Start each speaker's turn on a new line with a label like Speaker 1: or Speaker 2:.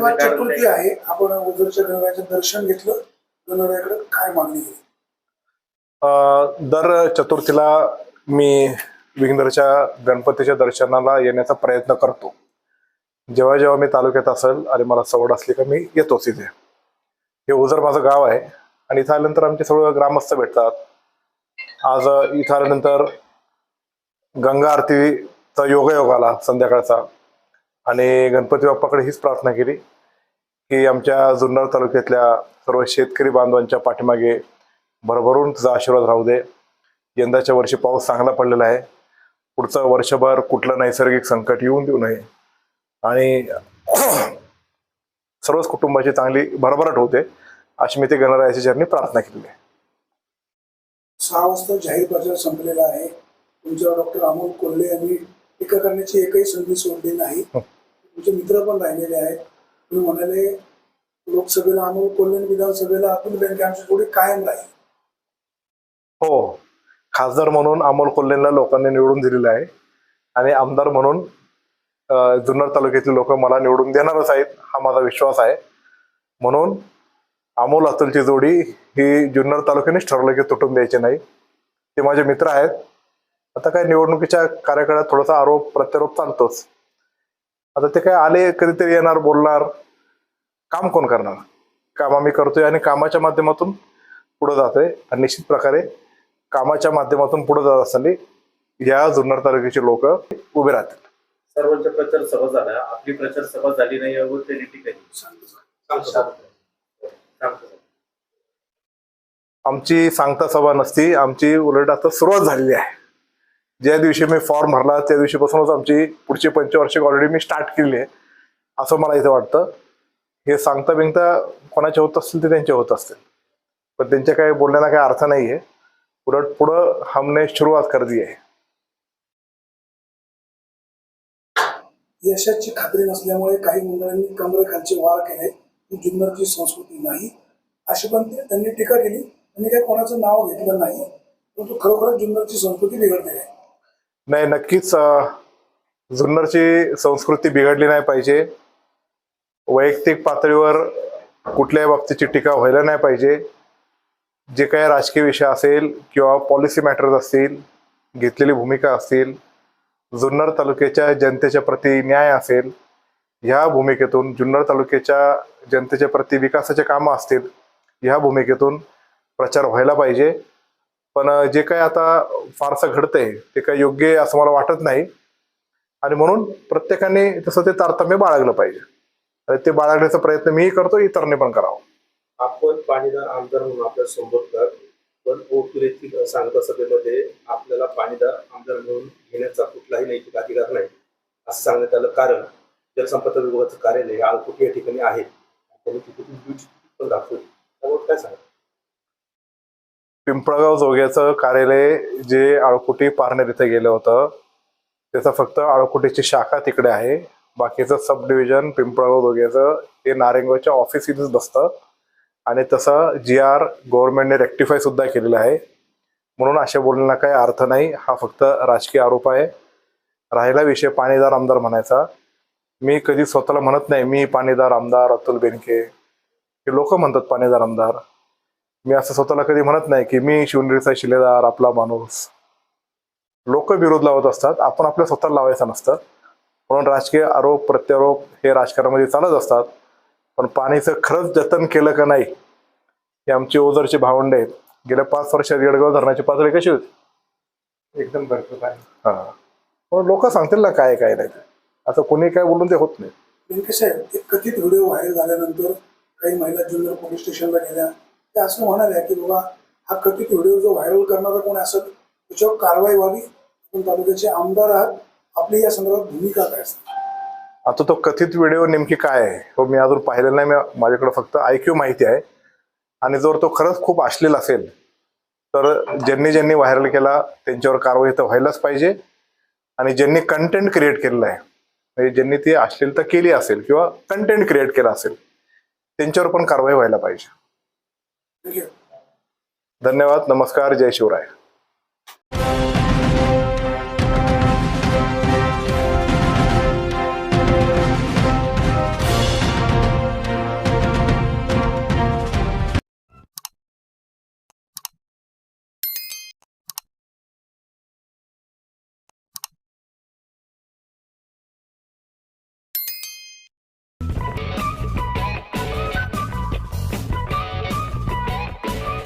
Speaker 1: कारण
Speaker 2: चतुर्थी? आहे. आपण ओझरच्या गणरायाचं दर्शन घेतलं. गणरायाकडे काय मागणी केली
Speaker 3: अं, दर चतुर्थीला मी विघ्नरच्या गणपतीच्या दर्शनाला येण्याचा प्रयत्न करतो. जेव्हा जेव्हा मी तालुक्यात असेल आणि मला सवड असली का मी येतोच इथे. हे ओझर माझं गाव आहे आणि इथं आल्यानंतर आमचे सगळं ग्रामस्थ भेटतात. आज इथं आल्यानंतर गंगा आरतीचा योगायोग आला संध्याकाळचा आणि गणपती बाप्पाकडे हीच प्रार्थना केली की आमच्या जुन्नर तालुक्यातल्या सर्व शेतकरी बांधवांच्या पाठीमागे भरभरून तुझा आशीर्वाद राहू दे. यंदाच्या वर्षी पाऊस चांगला पडलेला आहे. पुढचं वर्षभर कुठलं नैसर्गिक संकट येऊन देऊ नये. आणि सर्वच कुटुंबाची चांगली भरभराट होते अशी मी ते गणरायाच्या चरणी प्रार्थना केली आहे.
Speaker 2: सहा वाजता जाहीर प्रचार संपलेला आहे. तुमच्यावर डॉक्टर अमोल कोल्हे यांनी टीका करण्याची एकही संधी सोडली नाही. तुमचे मित्र पण राहिलेले आहेत. तुम्ही म्हणाले लोकसभेला आणि विधानसभेला अतुल बेनके आमच्या पुढे कायम राहील.
Speaker 3: हो. खासदार म्हणून अमोल कोल्हेंना लोकांनी निवडून दिलेलं आहे. आणि आमदार म्हणून जुन्नर तालुक्यातील लोक मला निवडून देणारच आहेत हा माझा विश्वास आहे. म्हणून अमोल अतुलची जोडी ही जुन्नर तालुक्यानेच ठरवलं की तुटून द्यायची नाही. ते माझे मित्र आहेत. आता काय निवडणुकीच्या कार्यकाळात थोडासा आरोप प्रत्यारोप चालतोच. आता ते काय आले कधीतरी येणार बोलणार. काम कोण करणार? काम आम्ही करतोय आणि कामाच्या माध्यमातून पुढे जातोय. आणि निश्चित प्रकारे कामाच्या माध्यमातून पुढे जात असताना या जुन्नर तालुक्याचे लोक उभे राहतील.
Speaker 1: सर्वांच्या प्रचार सभा झाल्या. आपली प्रचार सभा झाली नाही यावर त्यांनी टीका.
Speaker 3: आमची सांगता सभा नसती. आमची उलट आता सुरुवात झालेली आहे. ज्या दिवशी मी फॉर्म भरला त्या दिवशीपासूनच आमची पुढची पंचवार्षिक ऑलरेडी मी स्टार्ट केली आहे असं मला इथं वाटतं. हे सांगता बिंगता कोणाचे होत असतील ते त्यांचे होत असतील. पण त्यांच्या काही बोलण्याला काही अर्थ नाही आहे उलट पुढं हमने सुरुवात कर दी आहे.
Speaker 2: यशाची खात्री नसल्यामुळे काही मंडळांनी कमरेखालचे वार केले. ही जुन्नरची संस्कृती नाही. अशी पण त्यांनी टीका केली. त्यांनी काही कोणाचं नाव घेतलं नाही. परंतु खरोखरच जुन्नरची संस्कृती बिघडलेली आहे
Speaker 3: नाही नक्कीच जुन्नरची संस्कृती बिघडली नाही पाहिजे. वैयक्तिक पातळीवर कुठल्याही बाबतीची टीका व्हायला नाही पाहिजे. जे काही राजकीय विषय असेल किंवा पॉलिसी मॅटर्स असतील घेतलेली भूमिका असतील जुन्नर तालुक्याच्या जनतेच्या प्रती न्याय असेल ह्या भूमिकेतून जुन्नर तालुक्याच्या जनतेच्या प्रती विकासाचे कामं असतील ह्या भूमिकेतून प्रचार व्हायला पाहिजे. पण जे काही आता फारसं घडतंय ते काय योग्य आहे असं मला वाटत नाही. आणि म्हणून प्रत्येकाने तसं ते तारतम्य बाळगलं पाहिजे. आणि ते बाळगण्याचा प्रयत्न मीही करतो इतरने पण करावा.
Speaker 4: आपण पाणीदार आमदार म्हणून आपल्या संबोधतात पण ओतूर येथील सांगता सभेमध्ये आपल्याला पाणीदार आमदार म्हणून घेण्याचा कुठलाही नैतिक अधिकार नाही असं सांगण्यात आलं कारण जलसंपदा विभागाचं कार्यालय हे या ठिकाणी आहे त्यांनी तिथे पण दाखवली त्यामुळे काय सांगा
Speaker 3: पिंपळगाव जोग्याचं कार्यालय जे आळकुटी पारनेर इथे गेलं होतं त्याचं फक्त आळकुटीची शाखा तिकडे आहे. बाकीचं सब डिव्हिजन पिंपळगाव जोग्याचं हे नारेंगावच्या ऑफिस बसतं. आणि तसं जी आर गव्हर्नमेंटने रेक्टिफाय सुद्धा केलेलं आहे. म्हणून अशा बोलण्याला काही अर्थ नाही. हा फक्त राजकीय आरोप आहे. राहिला विषय पाणीदार आमदार म्हणायचा. मी कधी स्वतःला म्हणत नाही मी पाणीदार आमदार अतुल बेनके. हे लोक म्हणतात पाणीदार आमदार. मी असं स्वतःला कधी म्हणत नाही की मी शिवनेरीचा शिलेदार आपला माणूस. लोक विरोध लावत असतात. आपण आपल्या स्वतःला लावायचं नसतं. म्हणून राजकीय आरोप प्रत्यारोप हे राजकारणामध्ये चालत असतात. पण पाणीचं खरंच जतन केलं का नाही हे आमची ओझरची भावंडे आहेत. गेल्या पाच वर्षात येडगाव धरणाची पातळी कशी होती?
Speaker 5: एकदम भरपूर आहे
Speaker 3: हा. म्हणून लोक सांगतील ना काय काय नाही. असं कोणी काय बोलून ते होत नाही.
Speaker 2: एक कथित व्हिडिओ व्हायरल झाल्यानंतर काही महिला जुन्नर पोलीस स्टेशनला गेल्या. ते असं म्हणाले की बाबा हा कथित व्हिडिओ जो व्हायरल करणारा कोणी असेल त्याच्यावर कारवाई व्हावी. पण तालुक्याचे आमदार आहात. आपली या संदर्भात भूमिका काय असते?
Speaker 3: आता तो कथित व्हिडिओ नेमकी काय आहे हो मी अजून पाहिलेला नाही. मी- माझ्याकडे फक्त आयक्यू माहिती आहे. आणि जर तो खरंच खूप अश्लील असेल तर ज्यांनी ज्यांनी व्हायरल केला त्यांच्यावर कारवाई तर व्हायलाच पाहिजे. आणि ज्यांनी कंटेंट क्रिएट केलेला आहे म्हणजे ज्यांनी ती अश्लीलता केली असेल किंवा कंटेंट क्रिएट केला असेल त्यांच्यावर पण कारवाई व्हायला पाहिजे. धन्यवाद नमस्कार जय शिवराय.